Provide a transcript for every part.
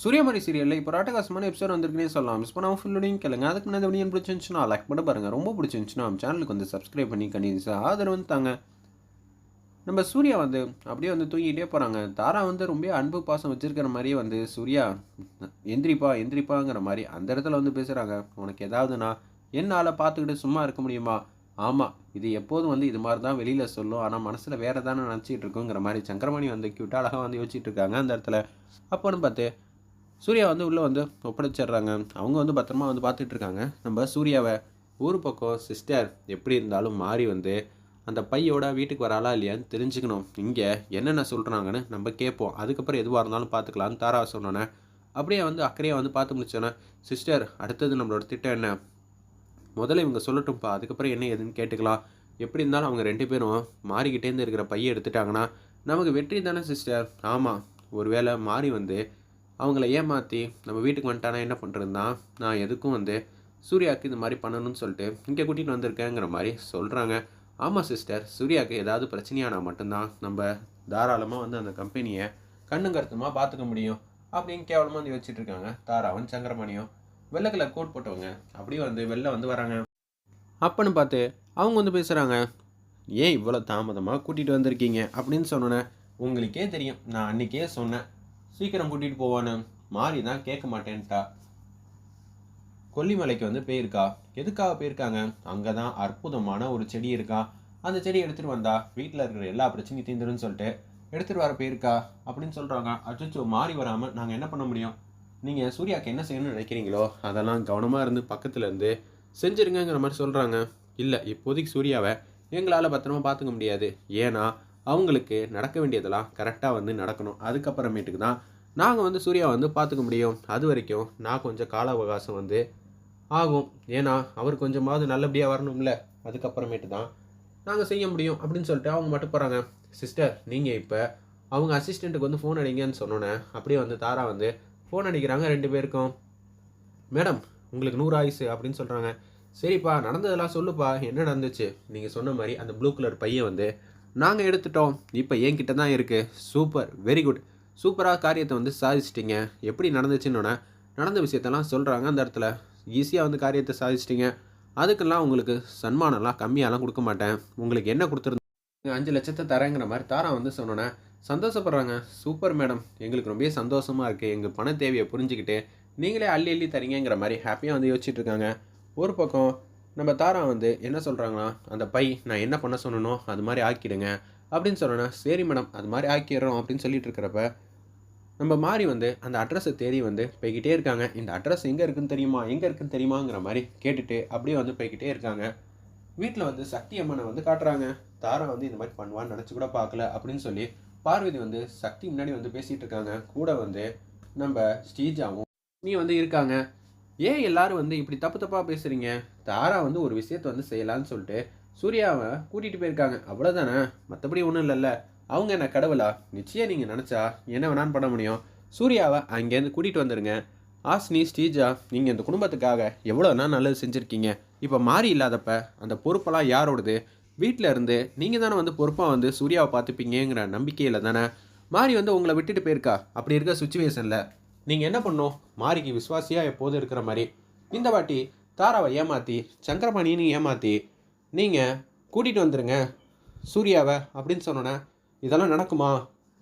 சூரியமணி சீரியலில் இப்போ ராட்டகாசமான எபிசோட் வந்திருக்குனே சொல்லலாம். மிஸ் பண்ணாமல் ஃபுல்லோடையும் கேளுங்க. அதுக்கு முன்னாடி வீடியோ பிடிச்சிருந்துச்சுன்னா லைக் பண்ண பாருங்கள் ரொம்ப பிடிச்சிருந்துச்சுன்னா நம்ம சேனலுக்கு வந்து சப்ஸ்கிரைப் பண்ணி கண்டிப்பாக ஆதரவு வந்து தாங்க. நம்ம சூர்யா வந்து அப்படியே வந்து தூங்கிட்டே போகிறாங்க தாரா வந்து ரொம்ப அன்பு பாசம் வச்சிருக்கிற மாதிரியே வந்து சூர்யா எந்திரிப்பா எந்திரிப்பாங்கிற மாதிரி அந்த இடத்துல வந்து பேசுகிறாங்க உனக்கு ஏதாவதுனா என்னால் பார்த்துக்கிட்டு சும்மா இருக்க முடியுமா? ஆமாம் இது எப்போதும் வந்து இது மாதிரி தான் வெளியில் சொல்லும். ஆனால் மனசில் வேறு தானே நினச்சிட்டு இருக்குங்கிற மாதிரி சங்கரமணி வந்து க்யூட்டாக அழகாக வந்து யோசிச்சுட்டு இருக்காங்க அந்த இடத்துல. அப்போன்னு பார்த்து சூர்யா வந்து உள்ளே வந்து ஒப்படைச்சிடுறாங்க. அவங்க வந்து பத்திரமா வந்து பார்த்துட்டு இருக்காங்க நம்ம சூர்யாவை ஊர் பக்கம் சிஸ்டர் எப்படி இருந்தாலும் மாறி வந்து அந்த பையோட வீட்டுக்கு வராளா இல்லையான்னு தெரிஞ்சுக்கணும். இங்கே என்னென்ன சொல்கிறாங்கன்னு நம்ம கேட்போம். அதுக்கப்புறம் எதுவாக இருந்தாலும் பார்த்துக்கலான்னு தாரா சொன்னோன்னே அப்படியே வந்து அக்கறையாக வந்து பார்த்து முடிச்சோன்னே சிஸ்டர் அடுத்தது நம்மளோட திட்டம் என்ன? முதல்ல இவங்க சொல்லட்டும்ப்பா. அதுக்கப்புறம் என்ன ஏதுன்னு கேட்டுக்கலாம். எப்படி இருந்தாலும் அவங்க ரெண்டு பேரும் மாறிக்கிட்டேருந்து இருக்கிற பையை எடுத்துட்டாங்கன்னா நமக்கு வெற்றி தானே சிஸ்டர் ஆமாம் ஒருவேளை மாறி வந்து அவங்கள ஏமாற்றி நம்ம வீட்டுக்கு வந்துட்டானா என்ன பண்ணுறதுனா நான் எதுக்கும் வந்து சூர்யாவுக்கு இந்த மாதிரி பண்ணணும்னு சொல்லிட்டு இங்கே கூட்டிகிட்டு வந்திருக்கேங்கிற மாதிரி சொல்கிறாங்க ஆமாம் சிஸ்டர் சூர்யாவுக்கு ஏதாவது பிரச்சனையானா மட்டும்தான் நம்ம தாராளமாக வந்து அந்த கம்பெனியை கண்ணும் கருத்துமாக பார்த்துக்க முடியும் அப்படின்னு கேவலமாக வந்து வச்சுட்டு இருக்காங்க. தாராவும் சங்கரமணியும். வெள்ளை கலர் கோட் போட்டவங்க அப்படியே வந்து வெளில வந்து வராங்க. அப்பன்னு பார்த்து அவங்க வந்து பேசுகிறாங்க ஏன் இவ்வளோ தாமதமாக கூட்டிகிட்டு வந்திருக்கீங்க? அப்படின்னு சொன்னோன்னே உங்களுக்கே தெரியும். நான் அன்றைக்கே சொன்னேன். சீக்கிரம் கூட்டிகிட்டு போவான்னு மாறி தான் கேட்க மாட்டேன்ட்டா. கொல்லிமலைக்கு வந்து போயிருக்கா. எதுக்காக போயிருக்காங்க? அங்கே தான் அற்புதமான ஒரு செடி இருக்கா? அந்த செடி எடுத்துகிட்டு வந்தா வீட்டில் இருக்கிற எல்லா பிரச்சனையும் தீந்துருன்னு சொல்லிட்டு எடுத்துகிட்டு வர போயிருக்கா அப்படின்னு சொல்கிறாங்க அச்சோ மாறி வராமல் நாங்கள் என்ன பண்ண முடியும்? நீங்கள் சூர்யாவுக்கு என்ன செய்யணும்னு நினைக்கிறீங்களோ அதெல்லாம் கவனமாக இருந்து பக்கத்தில் இருந்து செஞ்சுருங்கிற மாதிரி சொல்கிறாங்க இல்லை இப்போதைக்கு சூர்யாவை எங்களால் பத்திரமா பார்த்துக்க முடியாது. ஏன்னா அவங்களுக்கு நடக்க வேண்டியதெல்லாம் கரெக்டாக வந்து நடக்கணும். அதுக்கப்புறமேட்டுக்கு தான் நாங்கள் வந்து சூர்யா வந்து பார்த்துக்க முடியும். அது வரைக்கும் நான் கொஞ்சம் கால அவகாசம் வந்து ஆகும். ஏன்னா அவர் கொஞ்சமாவது நல்லபடியாக வரணும்ல. அதுக்கப்புறமேட்டு தான் நாங்கள் செய்ய முடியும் அப்படின்னு சொல்லிட்டு அவங்க மட்டும் போகிறாங்க சிஸ்டர் நீங்கள் இப்போ அவங்க அசிஸ்டண்ட்டுக்கு வந்து ஃபோன் அடிங்கன்னு சொன்னோன்னே அப்படியே வந்து தாரா வந்து ஃபோன் அடிக்கிறாங்க ரெண்டு பேருக்கும். மேடம் உங்களுக்கு நூறு ஆயுசு அப்படின்னு சொல்கிறாங்க சரிப்பா நடந்ததெல்லாம் சொல்லுப்பா. என்ன நடந்துச்சு? நீங்கள் சொன்ன மாதிரி அந்த ப்ளூ கலர் பையன் வந்து நாங்கள் எடுத்துட்டோம். இப்போ என்கிட்ட தான் இருக்குது சூப்பர். வெரி குட் சூப்பராக காரியத்தை வந்து சாதிச்சிட்டிங்க. எப்படி நடந்துச்சுன்னொன்னே நடந்த விஷயத்தெல்லாம் சொல்கிறாங்க அந்த இடத்துல. ஈஸியாக வந்து காரியத்தை சாதிச்சிட்டிங்க. அதுக்கெல்லாம் உங்களுக்கு சன்மானம்லாம் கம்மியாலாம் கொடுக்க மாட்டேன். உங்களுக்கு என்ன கொடுத்துருந்தோம் அஞ்சு லட்சத்தை தரேங்கிற மாதிரி தாரா வந்து சொன்னோன்னே சந்தோஷப்படுறாங்க. Super madam. எங்களுக்கு ரொம்ப சந்தோஷமாக இருக்குது எங்கள் பண தேவையை புரிஞ்சுக்கிட்டு நீங்களே அள்ளி அள்ளி தரீங்கங்கிற மாதிரி ஹாப்பியாக வந்து யோசிச்சுட்டு இருக்காங்க. ஒரு பக்கம் நம்ம தாரா வந்து என்ன சொல்கிறாங்களா அந்த பை நான் என்ன பண்ண சொன்னனோ அது மாதிரி ஆக்கிடுங்க. அப்படின்னு சொன்னோன்னா சரி மேடம் அது மாதிரி ஆக்கிடுறோம் அப்படின்னு சொல்லிட்டு இருக்கிறப்ப நம்ம மாறி வந்து அந்த அட்ரஸை தேடி வந்து போய்கிட்டே இருக்காங்க. இந்த அட்ரஸ் எங்கே இருக்குன்னு தெரியுமா? எங்கே இருக்குன்னு தெரியுமாங்கிற மாதிரி கேட்டுட்டு அப்படியே வந்து போய்கிட்டே இருக்காங்க. வீட்டில் வந்து சக்தி அம்மனை வந்து காட்டுறாங்க. தாரா வந்து இந்த மாதிரி பண்ணுவான்னு நினச்சி கூட பார்க்கல அப்படின்னு சொல்லி பார்வதி வந்து சக்தி முன்னாடி வந்து பேசிகிட்டு இருக்காங்க. கூட வந்து நம்ம ஸ்ரீஜாவும் நீ வந்து இருக்காங்க. ஏன் எல்லாரும் வந்து இப்படி தப்பு தப்பாக பேசுகிறீங்க தாரா வந்து ஒரு விஷயத்தை வந்து செய்யலான்னு சொல்லிட்டு சூர்யாவை கூட்டிகிட்டு போயிருக்காங்க. அவ்வளோதானே மற்றபடி ஒன்றும் இல்லைல்ல. அவங்க என்ன கடவுளா? நிச்சயம் நீங்கள் நினச்சா என்ன வேணான்னு பண்ண முடியும். சூர்யாவை அங்கேருந்து கூட்டிகிட்டு வந்துடுங்க ஆஸ்னி ஸ்ரீஜா நீங்கள் இந்த குடும்பத்துக்காக எவ்வளோனா நல்லது செஞ்சுருக்கீங்க? இப்போ மாறி இல்லாதப்ப அந்த பொறுப்பெல்லாம் யாரோடது? வீட்டில் இருந்து நீங்கள் தானே வந்து பொறுப்பாக வந்து சூர்யாவை பார்த்துப்பீங்கிற நம்பிக்கையில் தானே? மாறி வந்து உங்களை விட்டுட்டு போயிருக்கா? அப்படி இருக்க சுச்சுவேஷனில் நீங்கள் என்ன பண்ணும்? மாரிக்கு விஸ்வாசியாக எப்போதும் இருக்கிற மாதிரி. இந்த வாட்டி தாராவை ஏமாற்றி சங்கரபாணின்னு ஏமாற்றி நீங்கள் கூட்டிகிட்டு வந்துடுங்க சூர்யாவை அப்படின்னு சொன்னோன்னே இதெல்லாம் நடக்குமா?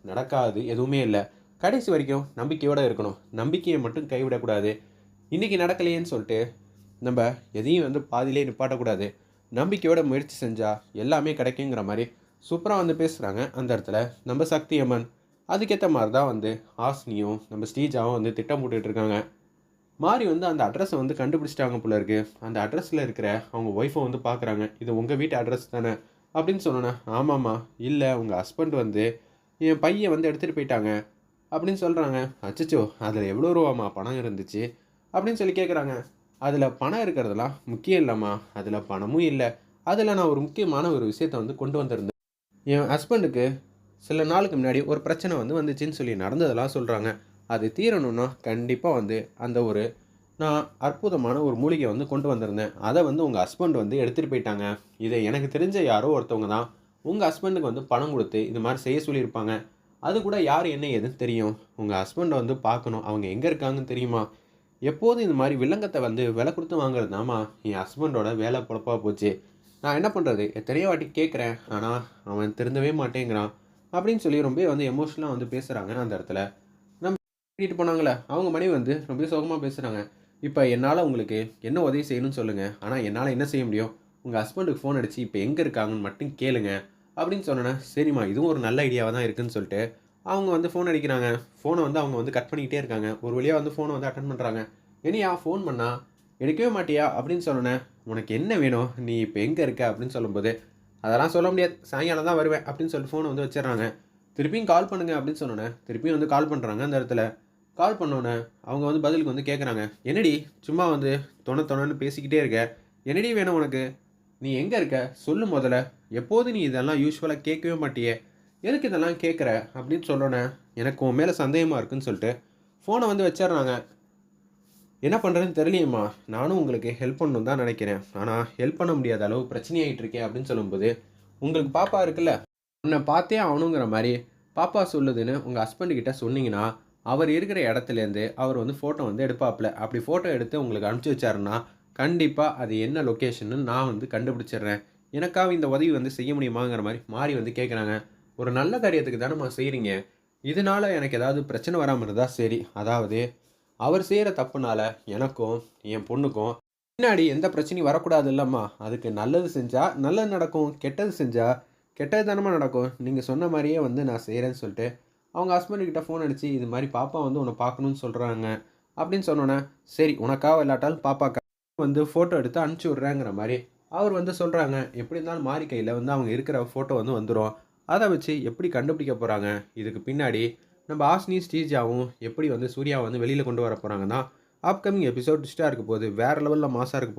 நடக்காது எதுவுமே இல்லை. கடைசி வரைக்கும் நம்பிக்கையோடு இருக்கணும். நம்பிக்கையை மட்டும் கைவிடக்கூடாது. இன்றைக்கி நடக்கலையேன்னு சொல்லிட்டு நம்ம எதையும் வந்து பாதியிலே நிப்பாட்டக்கூடாது. நம்பிக்கையோட முயற்சி செஞ்சால் எல்லாமே கிடைக்குங்கிற மாதிரி சூப்பராக வந்து பேசுகிறாங்க அந்த இடத்துல நம்ம சக்தி அம்மன் அதுக்கேற்ற மாதிரி தான் வந்து ஆஸ்னியும் நம்ம ஸ்டீஜாவும் வந்து திட்டம் போட்டுட்டு இருக்காங்க. மாறி வந்து அந்த அட்ரஸை வந்து கண்டுபிடிச்சிட்டாங்க போல இருக்கு. அந்த அட்ரஸில் இருக்கிற அவங்க ஒய்ஃபை வந்து பார்க்குறாங்க இது உங்கள் வீட்டு அட்ரஸ் தானே? அப்படின்னு சொன்னோன்னே ஆமாம்மா இல்லை உங்கள் ஹஸ்பண்ட் வந்து என் பையன் வந்து எடுத்துகிட்டு போயிட்டாங்க. அப்படின்னு சொல்கிறாங்க அச்சச்சோ அதில் எவ்வளோ ரூபாம்மா பணம் இருந்துச்சு? அப்படின்னு சொல்லி கேட்குறாங்க அதில் பணம் இருக்கிறதெல்லாம் முக்கியம் இல்லைம்மா. அதில் பணமும் இல்லை. அதில் நான் ஒரு முக்கியமான ஒரு விஷயத்தை வந்து கொண்டு வந்திருந்தேன். என் ஹஸ்பண்டுக்கு சில நாளுக்கு முன்னாடி ஒரு பிரச்சனை வந்து வந்துச்சுன்னு சொல்லி நடந்ததெல்லாம் சொல்கிறாங்க அது தீரணும்னா கண்டிப்பாக வந்து அந்த ஒரு நான் அற்புதமான ஒரு மூலிகை வந்து கொண்டு வந்திருந்தேன். அதை வந்து உங்கள் ஹஸ்பண்ட் வந்து எடுத்துகிட்டு போயிட்டாங்க. இதை எனக்கு தெரிஞ்ச யாரோ ஒருத்தவங்க தான். உங்கள் ஹஸ்பண்டுக்கு வந்து பணம் கொடுத்து இது மாதிரி செய்ய சொல்லியிருப்பாங்க. அது கூட யார் என்ன ஏதுன்னு தெரியும். உங்கள் ஹஸ்பண்டை வந்து பார்க்கணும். அவங்க எங்கே இருக்காங்கன்னு தெரியுமா? எப்போதும் இந்த மாதிரி வில்லங்கத்தை வந்து விலை கொடுத்து வாங்குறது தாம்மா என் ஹஸ்பண்டோட வேலை பொழப்பாக போச்சு. நான் என்ன பண்ணுறது எத்தனையோ வாட்டி கேட்குறேன் ஆனால் அவன் திருந்தவே மாட்டேங்கிறான். அப்படின்னு சொல்லி ரொம்ப வந்து எமோஷனலாக வந்து பேசுகிறாங்க அந்த இடத்துல. நம்ம கூட்டிகிட்டு போனாங்களே அவங்க மனைவி வந்து ரொம்ப சோகமாக பேசுகிறாங்க இப்போ என்னால் உங்களுக்கு என்ன உதவி செய்யணும்னு சொல்லுங்கள் ஆனால் என்னால் என்ன செய்ய முடியும்? உங்கள் ஹஸ்பண்டுக்கு ஃபோன் அடித்து இப்போ எங்கே இருக்காங்கன்னு மட்டும் கேளுங்க. அப்படின்னு சொன்னேன்னா சரிம்மா இதுவும் ஒரு நல்ல ஐடியாவாக தான் இருக்குதுன்னு சொல்லிட்டு அவங்க வந்து ஃபோன் அடிக்கிறாங்க. ஃபோனை வந்து அவங்க வந்து கட் பண்ணிக்கிட்டே இருக்காங்க. ஒரு வழியாக வந்து ஃபோனை வந்து அட்டன் பண்ணுறாங்க இனியா ஃபோன் பண்ணால் எடுக்கவே மாட்டியா? அப்படின்னு சொன்னேன் உனக்கு என்ன வேணும்? நீ இப்போ எங்கே இருக்க? அப்படின்னு சொல்லும்போது அதெல்லாம் சொல்ல முடியாது. சாயங்காலம் தான் வருவேன் அப்படின்னு சொல்லிட்டு ஃபோனை வந்து வச்சிடறாங்க. திருப்பியும் கால் பண்ணுங்க அப்படின்னு சொன்னோன்னே திருப்பியும் வந்து கால் பண்ணுறாங்க அந்த இடத்துல. கால் பண்ணோன்னே அவங்க வந்து பதிலுக்கு வந்து கேட்குறாங்க என்னடி சும்மா வந்து தொண தொணன்னு பேசிக்கிட்டே இருக்க. என்னடி வேணும் உனக்கு? நீ எங்கே இருக்க? சொல்லு முதல்ல. எப்போது நீ இதெல்லாம் யூஸ்வலாக கேட்கவே மாட்டியே? எதுக்கு இதெல்லாம் கேட்குற அப்படின்னு சொல்லணே எனக்கு உன் மேலே சந்தேகமாக இருக்குன்னு சொல்லிட்டு ஃபோனை வந்து வச்சிடுறாங்க. என்ன பண்ணுறதுன்னு தெரியலையம்மா. நானும் உங்களுக்கு ஹெல்ப் பண்ணணும் தான் நினைக்கிறேன். ஆனால் ஹெல்ப் பண்ண முடியாத அளவு பிரச்சனையாயிட்டு இருக்கேன் அப்படின்னு சொல்லும்போது உங்களுக்கு பாப்பா இருக்குல்ல? உன்னை பார்த்தே ஆகணுங்கிற மாதிரி பாப்பா சொல்லுதுன்னு உங்கள் ஹஸ்பண்ட் கிட்ட சொன்னீங்கன்னா அவர் இருக்கிற இடத்துலேருந்து அவர் வந்து ஃபோட்டோ வந்து எடுப்பாப்புல. அப்படி ஃபோட்டோ எடுத்து உங்களுக்கு அனுப்பிச்சி வச்சாருன்னா கண்டிப்பாக அது என்ன லொக்கேஷன்னு நான் வந்து கண்டுபிடிச்சிடுறேன். எனக்காக இந்த உதவி வந்து செய்ய முடியுமாங்கிற மாதிரி மாறி வந்து கேட்குறாங்க ஒரு நல்ல காரியத்துக்கு தானேம்மா செய்கிறீங்க இதனால எனக்கு ஏதாவது பிரச்சனை வராமல் இருந்தால் சரி. அதாவது அவர் செய்கிற தப்புனால எனக்கும் என் பொண்ணுக்கும் பின்னாடி எந்த பிரச்சனையும் வரக்கூடாது இல்லைம்மா அதுக்கு நல்லது செஞ்சால் நல்லது நடக்கும் கெட்டது செஞ்சால் கெட்டது தானமாக நடக்கும். நீங்கள் சொன்ன மாதிரியே வந்து நான் செய்கிறேன்னு சொல்லிட்டு அவங்க ஹஸ்பண்ட்கிட்ட ஃபோன் அடித்து இது மாதிரி பாப்பா வந்து உன்னை பார்க்கணுன்னு சொல்கிறாங்க அப்படின்னு சொன்னோன்னே சரி உனக்காக இல்லாட்டாலும் பாப்பாக்கா வந்து ஃபோட்டோ எடுத்து அனுப்பிச்சி விட்றாங்கிற மாதிரி. அவர் வந்து சொல்கிறாங்க எப்படி இருந்தாலும் மாறி கையில் வந்து அவங்க இருக்கிற ஃபோட்டோ வந்து வந்துடும் அதை வச்சு எப்படி கண்டுபிடிக்க போகிறாங்க இதுக்கு பின்னாடி நம்ம ஆஸ்னி ஸ்ரீஜாவும் எப்படி வந்து சூர்யா வந்து வெளியில் கொண்டு வர போகிறாங்கன்னா அப்கமிங் எபிசோட் டிஸ்டாக இருக்க போகுது வேறு லெவலில் மாசாக இருக்க போகுது